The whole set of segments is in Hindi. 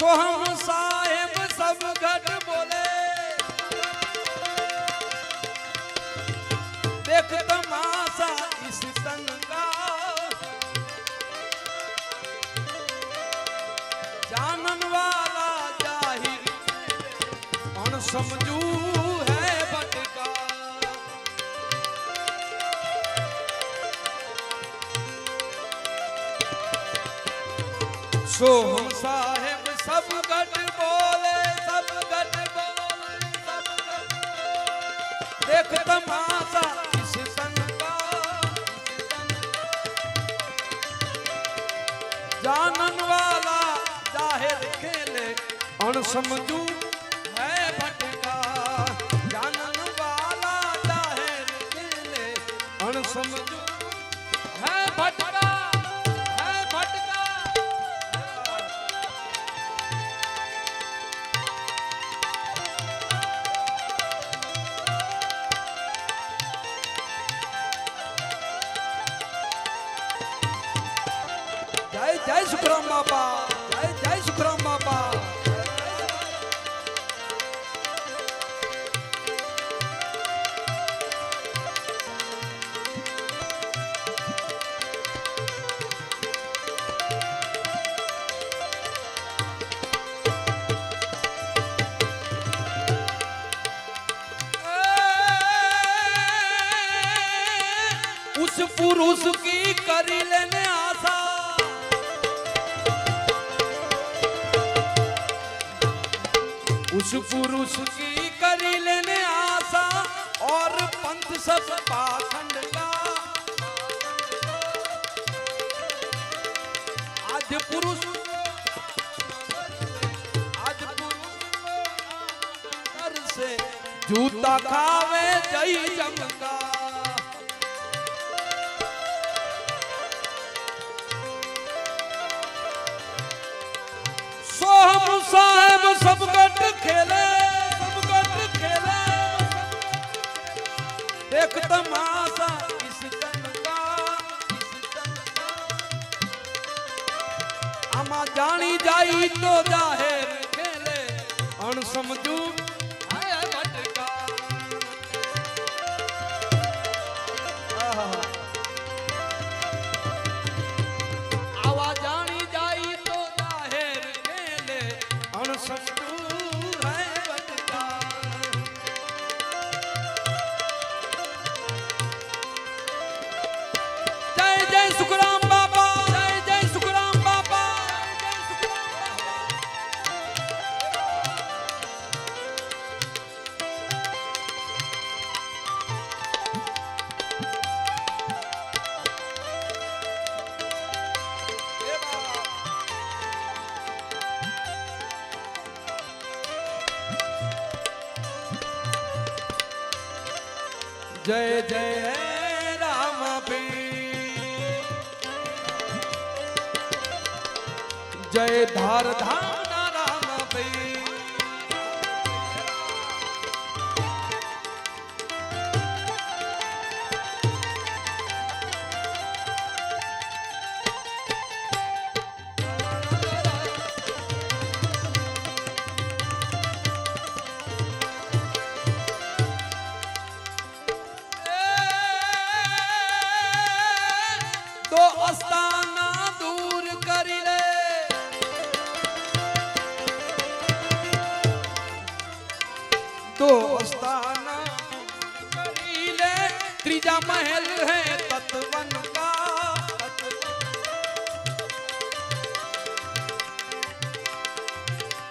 સોહમ સાહેબ સબગટ બોલે. દેખ તમાસા ઇસ તન કા જાનન વાલા જાહિર અણ સમજૂ સોહમ સાહેબ सब गट बोले सब गट बोले देख तमाशा जानन वाला ज़ाहिर खेले अण समझू బాబా జై సుబ్రహ్మ బాబా उस पुरुष की करी उस पुरुष की करी लेने आशा और पंथ सब पाखंड का। आज पुरुष आज पुरुष से जूता खावे जई चमका तमाशा इस तन का इस तन का आमा जानी जाई तो जाहिर જય જય રામ જય ધાર ધામ त्रिजा महल है तत्वन का।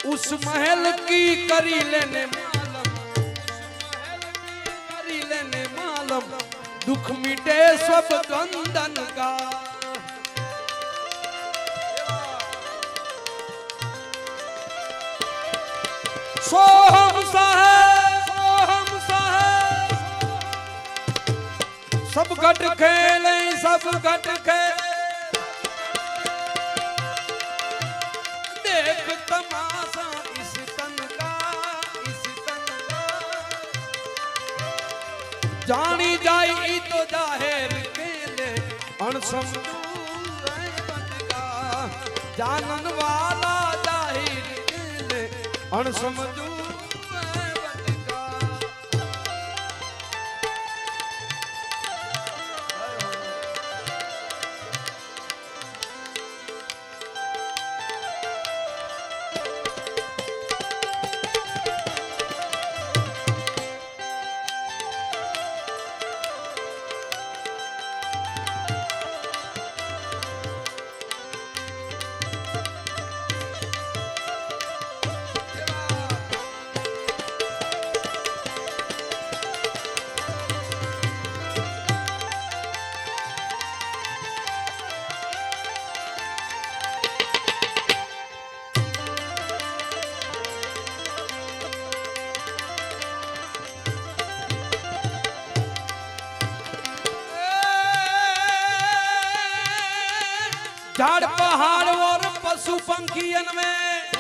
उस महल की करी लेने मालम करी लेने मालम, दुख मिटे सब कंदन का। सोहम साहेब ਸਭ ਘਟ ਖੇ ਲਈ ਸਭ ਘਟ ਖੇ ਦੇਖ ਤਮਾਸ਼ਾ ਇਸ ਤਨ ਦਾ, ਇਸ ਤਨ ਦਾ। ਜਾਣੀ ਜਾਈ ਈ ਤੋ ਜਾਹਰ ਕੇਲੇ ਅਣਸਮ ਜਾਨਨ ਵਾਲਾ ਜਾਹਿਰ ਕੇਲੇ ਅਣਸਮਝੂ पहाड़ और पशु पंखियन में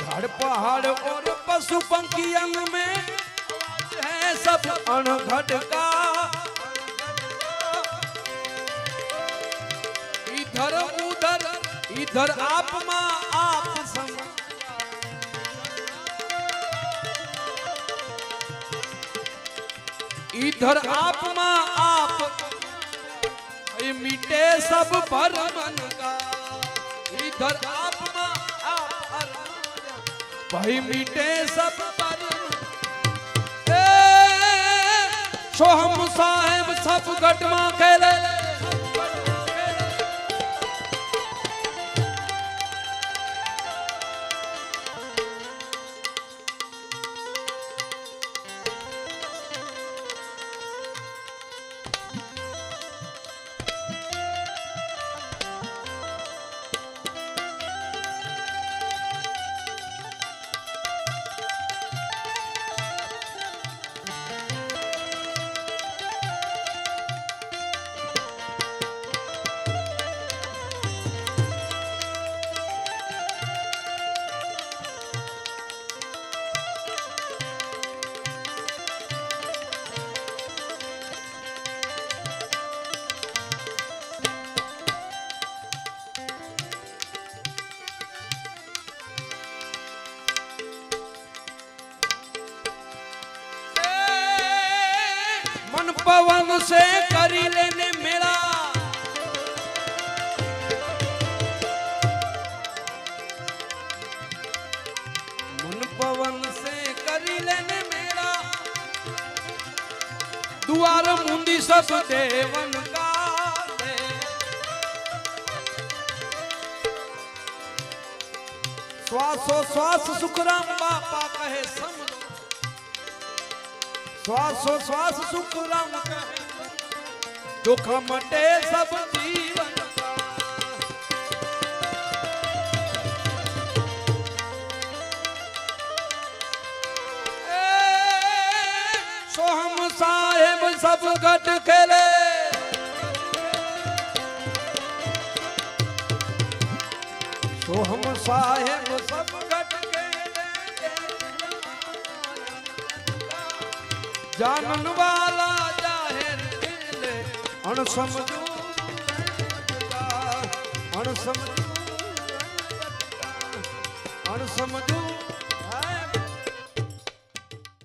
झाड़, पहाड़ और पशु पंखियन में है सब अनघट का। इधर उधर, इधर आप माँ आप सम इधर आप माँ आप मिटे सब पर मन का। इधर आप भाई मिटे सब पर सोहम साहेब सब गटमा खेले। सब देवन का दे। श्वासो श्वास, सुखराम बापा कहे सम श्वासो श्वास सुख राम कहे दुख मटे सब जीवन। સબ ગટ ખેલે સોહમ સાહેબ સબ ગટ જાનન વાલા જાહેર ખેલે અણ સમજુ અણ સમજુ અણ સમજુ